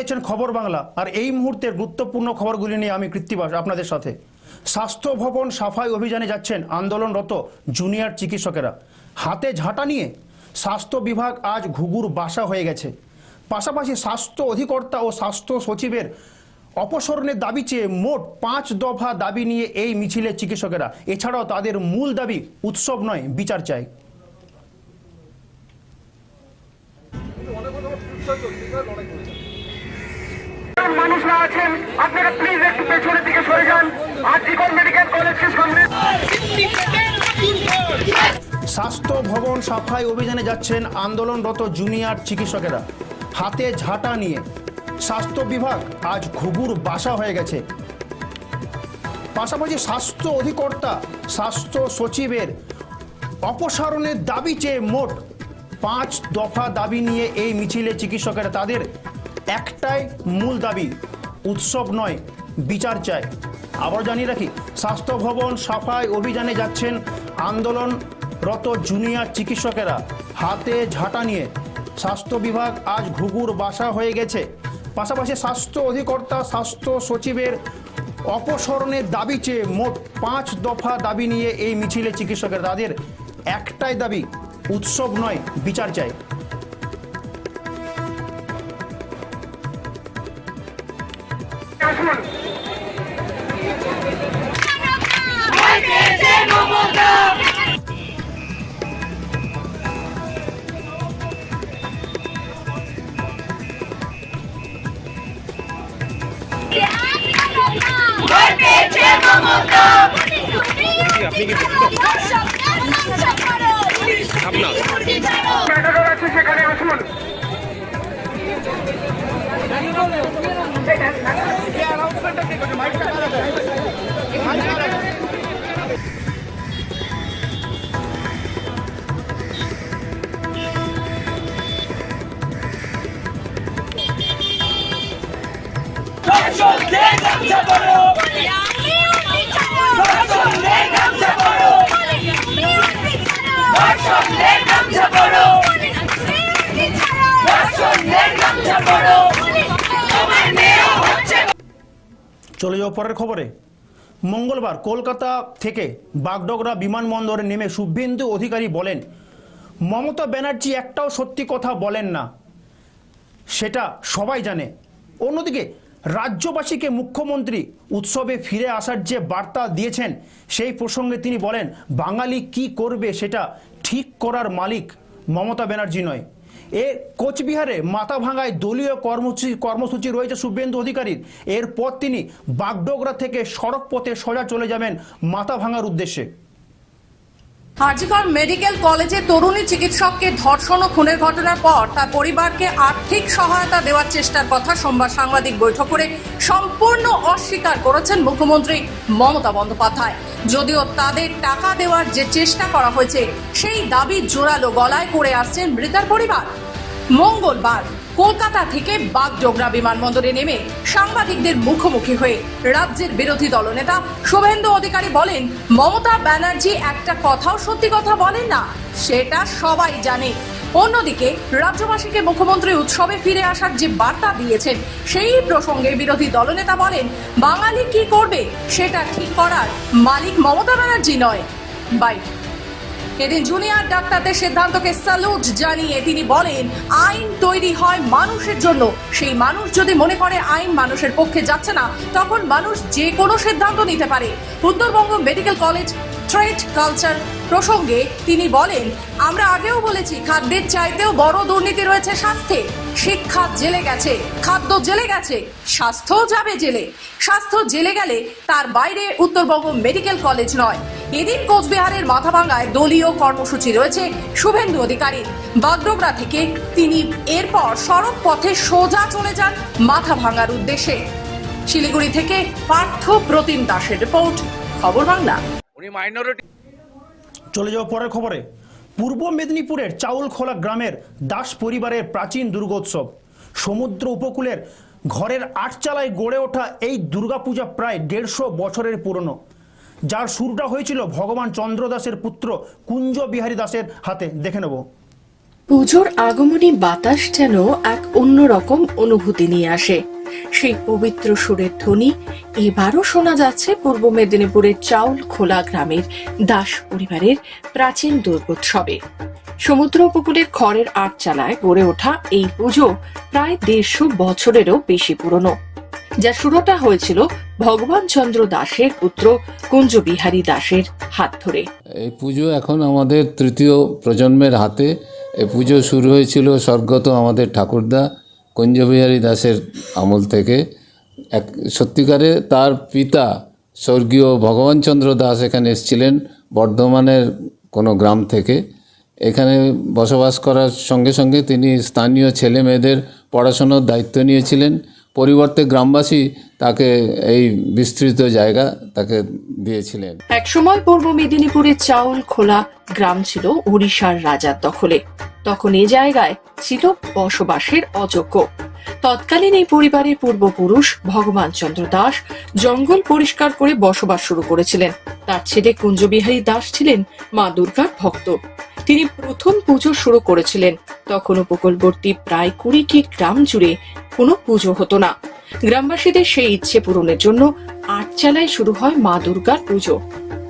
দেখছেন খবর বাংলা। আর এই মুহূর্তের গুরুত্বপূর্ণ খবরগুলি নিয়ে আমি কৃত্তিবাস আপনাদের সাথে। স্বাস্থ্য ভবন সাফাই অভিযানে যাচ্ছেন আন্দোলনরত জুনিয়র চিকিৎসকেরা। হাতে ঝাঁটা নিয়ে স্বাস্থ্য বিভাগ আজ ঘুঘুর বাসা হয়ে গেছে। পাশাপাশি স্বাস্থ্য অধিকর্তা ও স্বাস্থ্য সচিবের অপসরণের দাবি চেয়ে মোট পাঁচ দফা দাবি নিয়ে এই মিছিলে চিকিৎসকেরা। এছাড়াও তাদের মূল দাবি, উৎসব নয়, বিচার চায় মানুষরা আছেন, আপনারা প্লিজ একটু পেছনের দিকে সরে যান। আর জীবন মেডিকেল কলেজকে সামনে স্বাস্থ্য ভবন সাফাই অভিযানে যাচ্ছেন আন্দোলনরত জুনিয়র চিকিৎসকেরা। হাতে ঝাঁটা নিয়ে স্বাস্থ্য বিভাগ আজ ঘুঘুর বাসা হয়ে গেছে। পাশাপাশি স্বাস্থ্য অধিকর্তা, স্বাস্থ্য সচিবের অপসারণের দাবি চেয়ে মোট পাঁচ দফা দাবি নিয়ে এই মিছিলে চিকিৎসকেরা তাদের একটাই মূল দাবি, উৎসব নয়, বিচার চায় আবার জানিয়ে রাখি, স্বাস্থ্য ভবন সাফাই অভিযানে যাচ্ছেন আন্দোলনরত জুনিয়র চিকিৎসকেরা। হাতে ঝাঁটা নিয়ে স্বাস্থ্য বিভাগ আজ ঘুঘুর বাসা হয়ে গেছে। পাশাপাশি স্বাস্থ্য অধিকর্তা, স্বাস্থ্য সচিবের অপসরণের দাবি চেয়ে মোট পাঁচ দফা দাবি নিয়ে এই মিছিলে চিকিৎসকের, তাদের একটাই দাবি, উৎসব নয়, বিচার চাই। পরের খবরে। মঙ্গলবার কলকাতা থেকে বাগডোগরা বিমানবন্দরে নেমে শুভেন্দু অধিকারী বলেন, মমতা ব্যানার্জি একটাও সত্যি কথা বলেন না। সেটা সবাই জানে। অন্যদিকে রাজ্যবাসীকে মুখ্যমন্ত্রী উৎসবে ফিরে আসার যে বার্তা দিয়েছেন, সেই প্রসঙ্গে তিনি বলেন, বাঙালি কি করবে সেটা ঠিক করার মালিক মমতা ব্যানার্জি নয়। এ কোচবিহারে মাথা ভাঙায় দলীয় কর্মসূচি কর্মসূচি রয়েছে শুভেন্দু অধিকারীর। এরপর তিনি বাগডোগরা থেকে সড়ক পথে সোজা চলে যাবেন মাথা ভাঙার উদ্দেশ্যে। হাজিগড় মেডিকেল কলেজে তরুণী চিকিৎসককে ধর্ষণ ও খুনের ঘটনার পর তার পরিবারকে আর্থিক সহায়তা দেওয়ার চেষ্টার কথা সোমবার সাংবাদিক বৈঠক করে সম্পূর্ণ অস্বীকার করেছেন মুখ্যমন্ত্রী মমতা বন্দ্যোপাধ্যায়। যদিও তাদের টাকা দেওয়ার যে চেষ্টা করা হয়েছে, সেই দাবি জোরালো গলায় করে আসছেন মৃতার পরিবার। মঙ্গলবার কলকাতা থেকে বাগডোগরা বিমানবন্দরে নেমে সাংবাদিকদের মুখোমুখি হয়ে রাজ্যের বিরোধী দলনেতা শুভেন্দু অধিকারী বলেন, মমতা ব্যানার্জি একটা কথাও সত্যি কথা বলেন না, সেটা সবাই জানে। অন্যদিকে রাজ্যবাসীকে মুখ্যমন্ত্রী উৎসবে ফিরে আসার যে বার্তা দিয়েছেন, সেই প্রসঙ্গে বিরোধী দলনেতা বলেন, বাঙালি কি করবে, সেটা ঠিক করার মালিক মমতা ব্যানার্জি নয়। বাইট এদিন জুনিয়র ডাক্তারদের সিদ্ধান্তকে স্যালুট জানিয়ে তিনি বলেন, আইন তৈরি হয় মানুষের জন্য। সেই মানুষ যদি মনে করে আইন মানুষের পক্ষে যাচ্ছে না, তখন মানুষ যে কোনো সিদ্ধান্ত নিতে পারে। Uttarbanga medical college trade culture প্রসঙ্গে তিনি বলেন, আমরা আগেও বলেছি, খাদ্যের চাইতেও বড় দুর্নীতি রয়েছে স্বাস্থ্যে। শিক্ষা জেলে গেছে, খাদ্য জেলে গেছে স্বাস্থ্যও যাবে জেলে। স্বাস্থ্য জেলে গেলে তার বাইরে উত্তরবঙ্গ মেডিকেল কলেজ নয়। এদিন কোচবিহারের মাথাভাঙ্গায় দলীয় কর্মসূচি রয়েছে, শুভেন্দু অধিকারী বাগডোগরা থেকে তিনি এরপর সড়ক পথে সোজা চলে যান মাথা ভাঙার উদ্দেশ্যে। শিলিগুড়ি থেকে পার্থ প্রতিম দাসের রিপোর্ট, খবর বাংলা। উনি মাইনরিটি চলে যাও পরের খবরে। পূর্ব মেদিনীপুরের চাউলখোলা গ্রামের দাস পরিবারের প্রাচীন দুর্গোৎসব। সমুদ্র উপকূলের ঘরের আটচালায় গড়ে ওঠা এই দুর্গাপূজা প্রায় দেড়শো বছরের পুরনো। যার শুরুটা হয়েছিল ভগবান চন্দ্র দাসের পুত্র কুঞ্জ বিহারী দাসের হাতে। দেখে নেব। পুজোর আগমনী বাতাস যেন এক অন্যরকম অনুভূতি নিয়ে আসে। সেই পবিত্র সুরের ধ্বনি এবারও শোনা যাচ্ছে পূর্ব মেদিনীপুরের চাউল খোলা গ্রামের দাস পরিবারের প্রাচীন দুর্গোৎসবে। সমুদ্র উপকূলের খড়ের আটচালায় গড়ে ওঠা এই পুজো প্রায় দেড়শো বছরেরও বেশি পুরনো। যা শুরুটা হয়েছিল ভগবান চন্দ্র দাসের পুত্র কুঞ্জবিহারী দাসের হাত ধরে। এই পুজো এখন আমাদের তৃতীয় প্রজন্মের হাতে। এই পুজো শুরু হয়েছিল স্বর্গত আমাদের ঠাকুরদা কুঞ্জবিহারী দাসের আমল থেকে এক, সত্যিকারে তার পিতা স্বর্গীয় ভগবানচন্দ্র দাস এখানে এসেছিলেন বর্ধমানের কোনো গ্রাম থেকে। এখানে বসবাস করার সঙ্গে সঙ্গে তিনি স্থানীয় ছেলে মেয়েদের পড়াশোনার দায়িত্ব নিয়েছিলেন। পরিবর্তে গ্রামবাসী তাকে এই বিস্তৃত জায়গা তাকে দিয়েছিলেন। একসময় পূর্ব মেদিনীপুরের চাউল খোলা গ্রাম ছিল ওড়িশার রাজার দখলে। তখন এ জায়গায় ছিল বসবাসের অযোগ্য। তৎকালীন এই পরিবারের পূর্বপুরুষ ভগবান চন্দ্র দাস জঙ্গল পরিষ্কার করে বসবাস শুরু করেছিলেন। তার ছেলে কুঞ্জবিহারী দাস ছিলেন মা দুর্গার ভক্ত। তিনি প্রথম পুজো শুরু করেছিলেন। তখন উপকূলবর্তী প্রায় কুড়িটি গ্রাম জুড়ে কোনো পুজো হতো না। গ্রামবাসীদের সেই ইচ্ছে পূরণের জন্য আটচালায় শুরু হয় মা দুর্গার পুজো।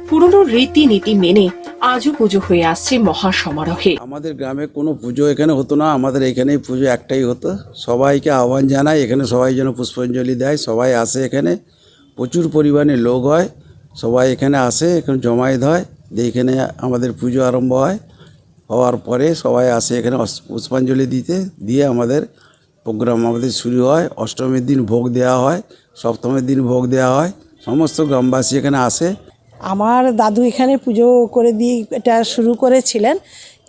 পুরনো রীতিনীতি মেনে আজও পুজো হয়ে আসছে মহা সমারোহে আমাদের গ্রামে কোনো পুজো এখানে হতো না, আমাদের এখানেই পুজো একটাই হতো। সবাইকে আহ্বান জানাই, এখানে সবাই যেন পুষ্পাঞ্জলি দেয়, সবাই আসে এখানে। প্রচুর পরিমাণে লোক হয়, সবাই এখানে আসে, এখানে জমায়েত হয়, দিয়ে এখানে আমাদের পুজো আরম্ভ হয়। হওয়ার পরে সবাই আসে এখানে পুষ্পাঞ্জলি দিতে, দিয়ে আমাদের প্রোগ্রাম আমাদের শুরু হয়। অষ্টমীর দিন ভোগ দেওয়া হয়, সপ্তমীর দিন ভোগ দেওয়া হয়, সমস্ত গ্রামবাসী এখানে আসে। আমার দাদু এখানে পুজো করে দিয়ে এটা শুরু করেছিলেন।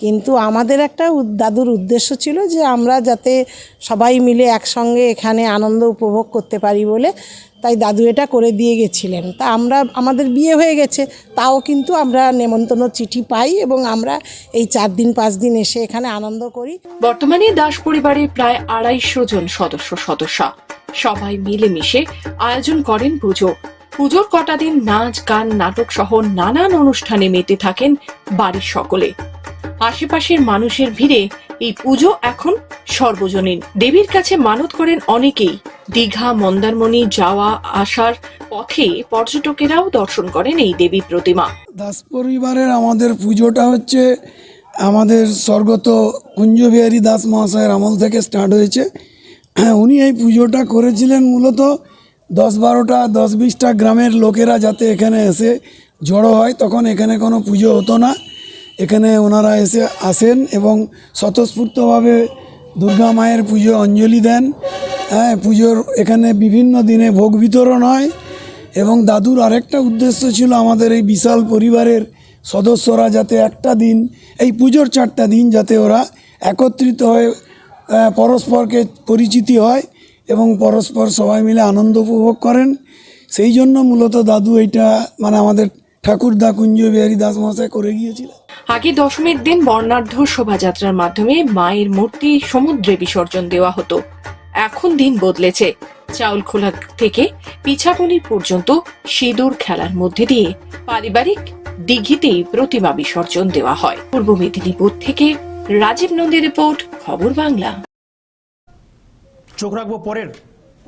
কিন্তু আমাদের একটা দাদুর উদ্দেশ্য ছিল যে আমরা যাতে সবাই মিলে একসঙ্গে এখানে আনন্দ উপভোগ করতে পারি বলে, তাই দাদু এটা করে দিয়ে গেছিলেন। তা আমরা, আমাদের বিয়ে হয়ে গেছে, তাও কিন্তু আমরা নেমন্তন্ন চিঠি পাই এবং আমরা এই চার দিন, পাঁচ দিন এসে এখানে আনন্দ করি। বর্তমানে দাস পরিবারের প্রায় আড়াইশো জন সদস্য, সদস্যা। সবাই মিলেমিশে আয়োজন করেন পুজো। পুজোর কটা দিন নাচ, গান, নাটক সহ নানান অনুষ্ঠানে মেতে থাকেন বাড়ির সকলে। আশেপাশের মানুষের ভিড়ে এই পুজো এখন সর্বজনীন। দেবীর কাছে মানত করেন অনেকেই। দীঘা, মন্দারমণি যাওয়া, আসার পথে পর্যটকেরাও দর্শন করেন এই দেবী প্রতিমা। দাস পরিবারের আমাদের পুজোটা হচ্ছে আমাদের স্বর্গত কুঞ্জবিহারী দাস মহাশয়ের আমল থেকে স্টার্ট হয়েছে। উনি এই পুজোটা করেছিলেন মূলত দশ বারোটা, দশ বিশটা গ্রামের লোকেরা যাতে এখানে এসে জড়ো হয়, তখন এখানে কোনো পুজো হতো না। এখানে ওনারা এসে আসেন এবং স্বতঃস্ফূর্তভাবে দুর্গা মায়ের পুজো অঞ্জলি দেন। হ্যাঁ পুজোর এখানে বিভিন্ন দিনে ভোগ বিতরণ হয় এবং দাদুর আরেকটা উদ্দেশ্য ছিল আমাদের এই বিশাল পরিবারের সদস্যরা যাতে একটা দিন, এই পুজোর চারটা দিন যাতে ওরা একত্রিত হয়ে পরস্পরকে পরিচিতি হয় এবং পরস্পর সবাই মিলে আনন্দ উপভোগ করেন। সেই জন্য মূলত দাদু এইটা মানে আমাদের ঠাকুরদা কুঞ্জ বিহারী দাস করে গিয়েছিলেন। আগে দশমীর দিন বর্ণাঢ্য শোভাযাত্রার মাধ্যমে মায়ের মূর্তি সমুদ্রে বিসর্জন দেওয়া হতো। এখন দিন বদলেছে। চাউলখোলা থেকে পিছাবনি পর্যন্ত সিঁদুর খেলার মধ্যে দিয়ে পারিবারিক দিঘিতেই প্রতিমা বিসর্জন দেওয়া হয়। পূর্ব মেদিনীপুর থেকে রাজীব নন্দী রিপোর্ট, খবর বাংলা। চোখ রাখব পরের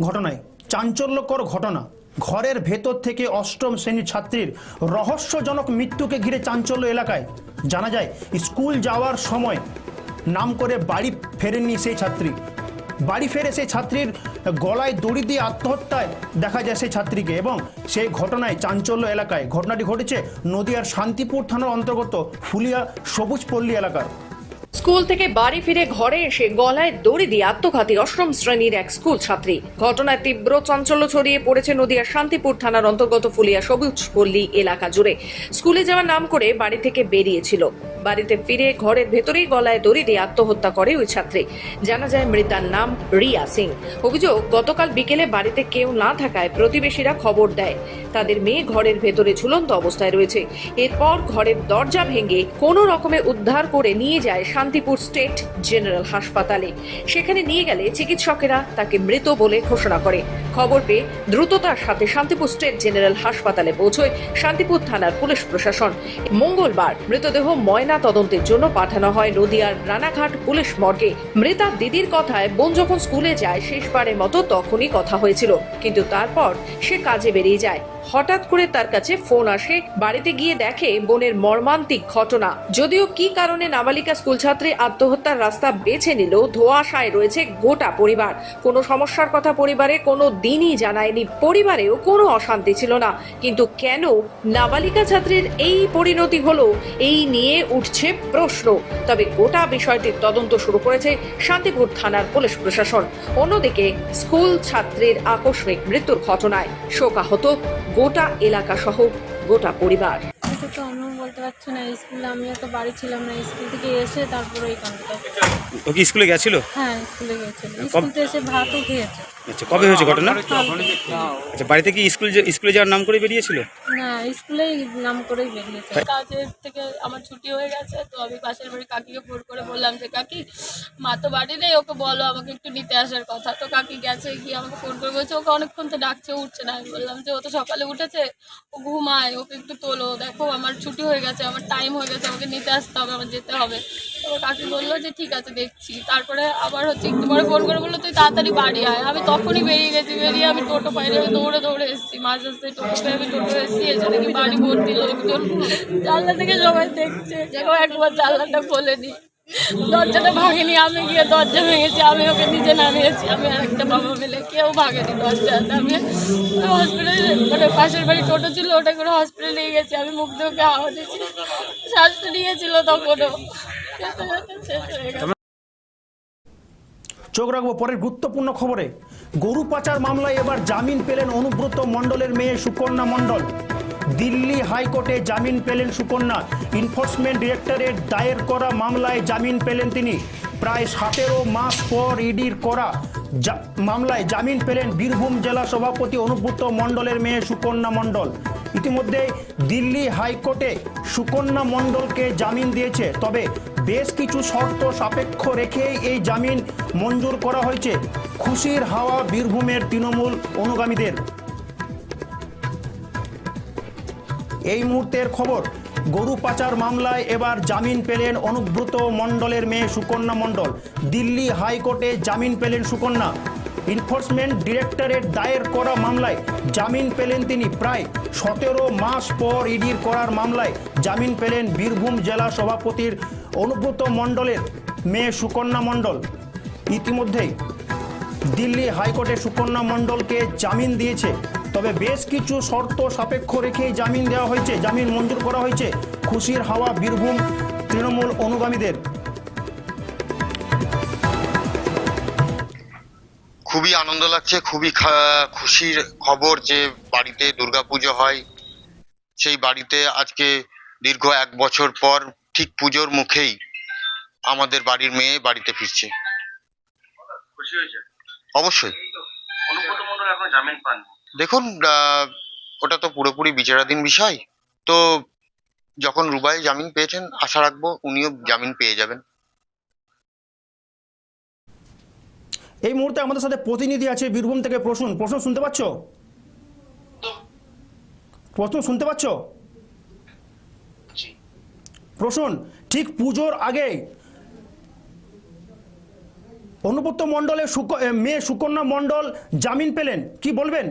ঘটনায়। চাঞ্চল্যকর ঘটনা। ঘরের ভেতর থেকে অষ্টম শ্রেণির ছাত্রীর রহস্যজনক মৃত্যুকে ঘিরে চাঞ্চল্য এলাকায়। জানা যায়, স্কুল যাওয়ার সময় নাম করে বাড়ি ফেরেননি সেই ছাত্রী। বাড়ি ফেরে সেই ছাত্রীর গলায় দড়ি দিয়ে আত্মহত্যায় দেখা যায় সেই ছাত্রীকে এবং সেই ঘটনায় চাঞ্চল্য এলাকায়। ঘটনাটি ঘটেছে নদিয়ার শান্তিপুর থানার অন্তর্গত ফুলিয়া সবুজ পল্লী এলাকার স্কুল থেকে বাড়ি ফিরে ঘরে এসে গলায় দড়ি দিয়ে আত্মঘাতী অষ্টম শ্রেণির এক স্কুল ছাত্রী। ঘটনায় তীব্র চাঞ্চল্য ছড়িয়ে পড়েছে নদিয়ার শান্তিপুর থানার অন্তর্গত ফুলিয়া সবুজ পল্লী এলাকা জুড়ে। স্কুলে যাওয়ার নাম করে বাড়ি থেকে বেরিয়েছিল। বাড়িতে ফিরে ঘরের ভেতরেই গলায় দড়ি দিয়ে আত্মহত্যা করে ওই ছাত্রী। জানা যায় মৃতার নাম রিয়া সিং। অভিযোগ, গতকাল বিকেলে বাড়িতে কেউ না থাকায় প্রতিবেশীরা খবর দেয়। তাদের মেয়ে ঘরের ভেতরে ঝুলন্ত অবস্থায় রয়েছে। এরপর ঘরের দরজা ভেঙে কোনো রকমে উদ্ধার করে নিয়ে যায় শান্তিপুর স্টেট জেনারেল হাসপাতালে। সেখানে নিয়ে গেলে চিকিৎসকেরা তাকে মৃত বলে ঘোষণা করে। খবর পেয়ে দ্রুততার সাথে শান্তিপুর স্টেট জেনারেল হাসপাতালে পৌঁছয় শান্তিপুর থানার পুলিশ প্রশাসন। মঙ্গলবার মৃতদেহ ময়না ময়না তদন্তের জন্য পাঠানো হয় নদিয়ার রানাঘাট পুলিশ মর্গে। মৃতা দিদির কথায় বোন যখন স্কুলে যায়, শেষবারের মতো তখনই কথা হয়েছিল। কিন্তু তারপর সে কাজে বেরিয়ে যায়। হঠাৎ করে তার কাছে ফোন আসে। বাড়িতে গিয়ে দেখে বোনের মর্মান্তিক ঘটনা। যদিও কি কারণে নাবালিকা স্কুল ছাত্রী আত্মহত্যার রাস্তা বেছে নিল ধোঁয়াশায় রয়েছে গোটা পরিবার। কোনো সমস্যার কথা পরিবারে কোনো দিনই জানায়নি। পরিবারেও কোনো অশান্তি ছিল না। কিন্তু কেন নাবালিকা ছাত্রীর এই পরিণতি হলো, এই নিয়ে উঠছে প্রশ্ন। তবে গোটা বিষয়টির তদন্ত শুরু করেছে শান্তিপুর থানার পুলিশ প্রশাসন। অন্যদিকে স্কুল ছাত্রীর আকস্মিক মৃত্যুর ঘটনায় শোকাহত গোটা এলাকা সহ গোটা পরিবার। এটা তো আমিও বলতে পারছি না স্কুলে আমিও তো বাড়ি ছিলাম না স্কুল থেকে এসে তারপরে এই কাণ্ডটা ও কি স্কুলে গেছিল? হ্যাঁ স্কুলে গিয়েছিল স্কুল থেকে এসে ভাতও খেয়েছে। আচ্ছা কবে হয়েছে ঘটনা? আচ্ছা বাড়িতে কি স্কুল যে- স্কুলে যাওয়ার নাম করে বেরিয়েছিল? না স্কুলেই নাম করেই বেরিয়েছে। কাজের থেকে আমার ছুটি হয়ে গেছে তো আমি পাশের বাড়ি কাকিকে ফোন করে বললাম যে কাকি মা তো বাড়ি নেই ওকে বলো আমাকে একটু নিতে আসার কথা। তো কাকি গেছে গিয়ে আমাকে ফোন করে বলছে ওকে অনেকক্ষণ তো ডাকছে উঠছে না। আমি বললাম যে ও তো সকালে উঠেছে ও ঘুমায় ওকে একটু তোলো দেখো আমার ছুটি হয়ে গেছে, আমার টাইম হয়ে গেছে, আমাকে নিতে আসতে হবে আমার যেতে হবে। তো কাকি বলল যে, ঠিক আছে, দেখছি। তারপরে আবার হচ্ছে একটু পরে ফোন করে বলল, তুই তাড়াতাড়ি বাড়ি আয়। আমি তখনই বেরিয়ে গেছি, বেরিয়ে আমি টোটো পাইনি আমি দৌড়ে দৌড়ে এসেছি। মাঝে রাস্তায় টোটো পেয়ে আমি টোটো এসেছি এসে দেখি বাড়ি ভর্তি লোকজন। জানলা থেকে সবাই দেখছে। কেউ একবার জানলাটা খোলেনি দরজাটা ভাঙেনি, আমি গিয়ে দরজা ভেঙেছি, আমি ওকে নিজে নামিয়েছি, আমি আর একটা বাবা মিলে কেউ ভাঙেনি দরজা আমি হসপিটালে মানে পাশের বাড়ি টোটো ছিল, ওটা করে হসপিটালে নিয়ে গেছি, আমি মুখ দিয়ে ওকে হাওয়া দিয়েছি। শ্বাসটা নিয়েছিল তখনও। চোখ রাখব পরের গুরুত্বপূর্ণ খবরে। গরু পাচার মামলায় এবার জামিন পেলেন অনুব্রত মণ্ডলের মেয়ে সুকন্যা মণ্ডল। দিল্লি হাইকোর্টে জামিন পেলেন সুকন্যা। ইনফোর্সমেন্ট ডিরেক্টরেট দায়ের করা মামলায় জামিন পেলেন তিনি। প্রায় সতেরো মাস পর ইডির করা মামলায় জামিন পেলেন বীরভূম জেলা সভাপতি অনুব্রত মণ্ডলের মেয়ে সুকন্যা মণ্ডল। ইতিমধ্যে দিল্লি হাইকোর্টে সুকন্যা মণ্ডলকে জামিন দিয়েছে। তবে বেশ কিছু শর্ত সাপেক্ষ রেখেই এই জামিন মঞ্জুর করা হয়েছে। খুশির হাওয়া বীরভূমের তৃণমূল অনুগামীদের। এই মুহূর্তের খবর, গরু পাচার মামলায় এবার জামিন পেলেন অনুব্রত মণ্ডলের মেয়ে সুকন্যা মণ্ডল। দিল্লি হাইকোর্টে জামিন পেলেন সুকন্যা। ইনফোর্সমেন্ট ডিরেক্টরেট দায়ের করা মামলায় জামিন পেলেন তিনি প্রায় সতেরো মাস পর ইডির করার মামলায় জামিন পেলেন বীরভূম জেলা সভাপতির অনুব্রত মণ্ডলের মেয়ে সুকন্যা মণ্ডল। ইতিমধ্যেই দিল্লি হাইকোর্টে সুকন্যা মণ্ডলকে জামিন দিয়েছে তবে বেশ কিছু শর্ত সাপেক্ষ রেখেই জামিন দেওয়া হয়েছে জামিন মঞ্জুর করা হয়েছে। খুশির হাওয়া বীরভূম তৃণমূল অনুগামীদের। খুবই আনন্দ লাগছে খুবই খা- খুশির খবর যে বাড়িতে দুর্গাপুজো হয়। সেই বাড়িতে আজকে দীর্ঘ এক বছর পর ঠিক পুজোর মুখেই আমাদের বাড়ির মেয়ে বাড়িতে ফিরছে। অবশ্যই। জামিন পান দেখুন ওটা তো পুরোপুরি বিচারাধীন বিষয়। তো যখন রুবাই জামিন পেয়েছেন, আশা রাখব উনিও জামিন পেয়ে যাবেন। এই মুহূর্তে আমাদের সাথে প্রতিনিধি আছে বীরভূম থেকে প্রসূন। প্রশ্ন শুনতে পাচ্ছ? প্রশ্ন শুনতে পাচ্ছ? প্রসূন, ঠিক পুজোর আগে অনুব্রত মণ্ডলের মেয়ে সুকন্যা মণ্ডল জামিন পেলেন। কি বলবেন?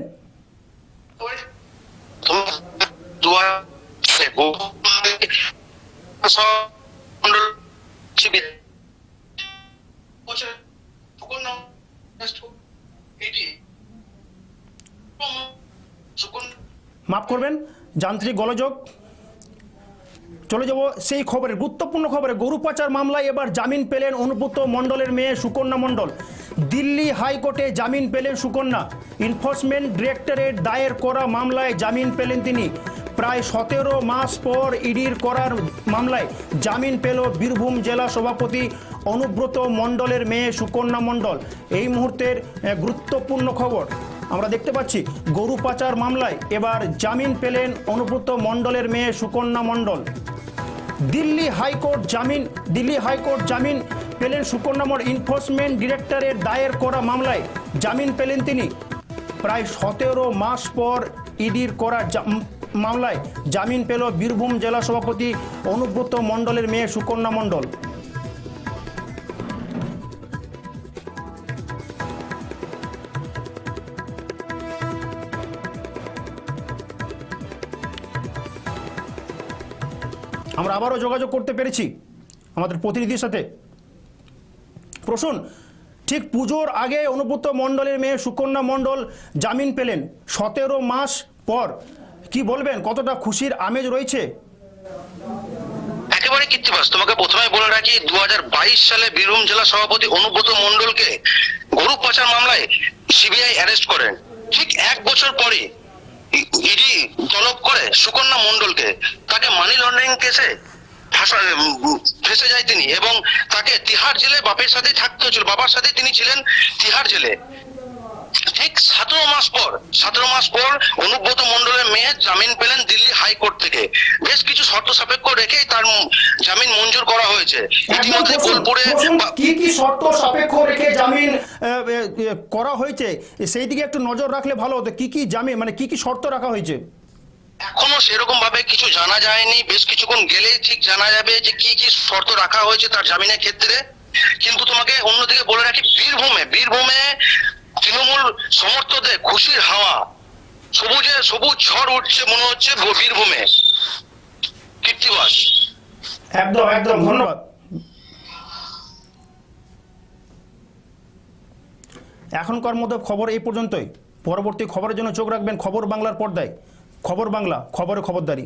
মাফ করবেন যান্ত্রিক গোলযোগ চলে যাব সেই খবরে গুরুত্বপূর্ণ খবরে। গরু পাচার মামলায় এবার জামিন পেলেন অনুব্রত মণ্ডলের মেয়ে সুকন্যা মণ্ডল। দিল্লি হাইকোর্টে জামিন পেলেন সুকন্যা। ইনফোর্সমেন্ট ডিরেক্টরেট দায়ের করা মামলায় জামিন পেলেন তিনি। প্রায় সতেরো মাস পর ইডির করার মামলায় জামিন পেল বীরভূম জেলা সভাপতি অনুব্রত মণ্ডলের মেয়ে সুকন্যা মণ্ডল। এই মুহূর্তের গুরুত্বপূর্ণ খবর। আমরা দেখতে পাচ্ছি, গরু পাচার মামলায় এবার জামিন পেলেন অনুব্রত মণ্ডলের মেয়ে সুকন্যা মণ্ডল। দিল্লি হাইকোর্ট জামিন, দিল্লি হাইকোর্ট জামিন পেলেন সুকন্যা এনফোর্সমেন্ট ডিরেক্টরের দায়ের করা মামলায়। জামিন পেলেন তিনি। প্রায় সতেরো মাস পর ইডির করা মামলায় জামিন পেল বীরভূম জেলা সভাপতি অনুব্রত মণ্ডলের মেয়ে সুকন্যা মণ্ডল। আবারও যোগাযোগ করতে পেরেছি আমাদের প্রতিনিধির সাথে। প্রসুন, ঠিক পুজোর আগে অনুব্রত মণ্ডলের মেয়ে সুকন্যা মণ্ডল জামিন পেলেন। সতেরো মাস পর, কি বলবেন? কতটা খুশির আমেজ রয়েছে? একেবারে কৃত্তিবাস তোমাকে প্রথমে বলে রাখি দু হাজার বাইশ সালে বীরভূম জেলা সভাপতি অনুব্রত মণ্ডলকে গরু পাচার মামলায় সিবিআই অ্যারেস্ট করেন। ঠিক এক বছর পরে ইডি তলব করে সুকন্যা মণ্ডলকে। তাকে মানি লন্ডারিং কেসে ফাঁসা- যায় তিনি এবং তাকে তিহার জেলে বাপের সাথে থাকতে হয়েছিল বাবার সাথে তিনি ছিলেন তিহার জেলে। ঠিক সতেরো মাস পর সতেরো মাস পর অনুব্রত মণ্ডলের মেয়ে জামিন পেলেন দিল্লি হাইকোর্ট থেকে। বেশ কিছু শর্ত সাপেক্ষ রেখে তার জামিন মঞ্জুর করা হয়েছে। ইতিমধ্যে বোলপুরে কি কি শর্ত সাপেক্ষ রেখে জামিন করা হয়েছে? সেই দিকে একটু নজর রাখলে ভালো হতো। কি কি জামিন মানে কি কি শর্ত রাখা হয়েছে? এখনও সেরকম ভাবে কিছু জানা যায়নি। বেশ কিছুক্ষণ গেলেই ঠিক জানা যাবে যে কি কি শর্ত রাখা হয়েছে তার জামিনের ক্ষেত্রে। কিন্তু তোমাকে অন্যদিকে বলে রাখি, বীরভূমে বীরভূমে তৃণমূল সমর্থকদের খুশির হাওয়া, সবুজে, সবুজ ঝড় উঠছে মনে হচ্ছে বীরভূমে। কীর্তিবাস। একদম একদম, ধন্যবাদ। এখনকার মধ্যে খবর এই পর্যন্তই। পরবর্তী খবরের জন্য চোখ রাখবেন খবর বাংলার পর্দায়। খবর বাংলা খবরে খবরদারি।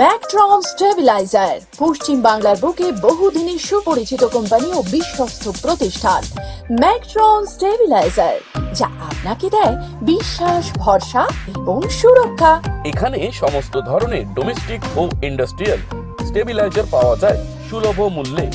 ম্যাকট্রন স্টেবিলাইজার পশ্চিম বাংলার বুকে বহুদিনের সুপরিচিত কোম্পানি ও বিশ্বস্ত প্রতিষ্ঠান। ম্যাকট্রন স্টেবিলাইজার যা আপনাকে দেয় বিশ্বাস ভরসা এবং সুরক্ষা। এখানে সমস্ত ধরনের ডোমেস্টিক ও ইন্ডাস্ট্রিয়াল স্টেবিলাইজার পাওয়া যায় সুলভ মূল্যে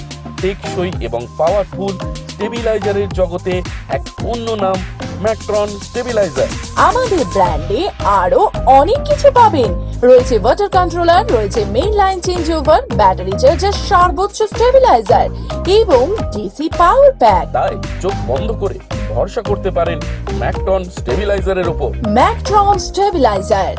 টেকসই এবং পাওয়ারফুল স্টেবিলাইজারের জগতে এক অন্য নাম ম্যাট্রন স্টেবিলাইজার আমাদের ব্র্যান্ডে আরও অনেক কিছু পাবেন। রয়েছে ওয়াটার কন্ট্রোলার রয়েছে main line change over battery charger সর্বোচ্চ স্টেবিলাইজার এবং ডিসি পাওয়ার প্যাক তাই চোখ বন্ধ করে ভরসা করতে পারেন ম্যাকটন স্টেবিলাইজারের উপর ম্যাকট্রন স্টেবিলাইজার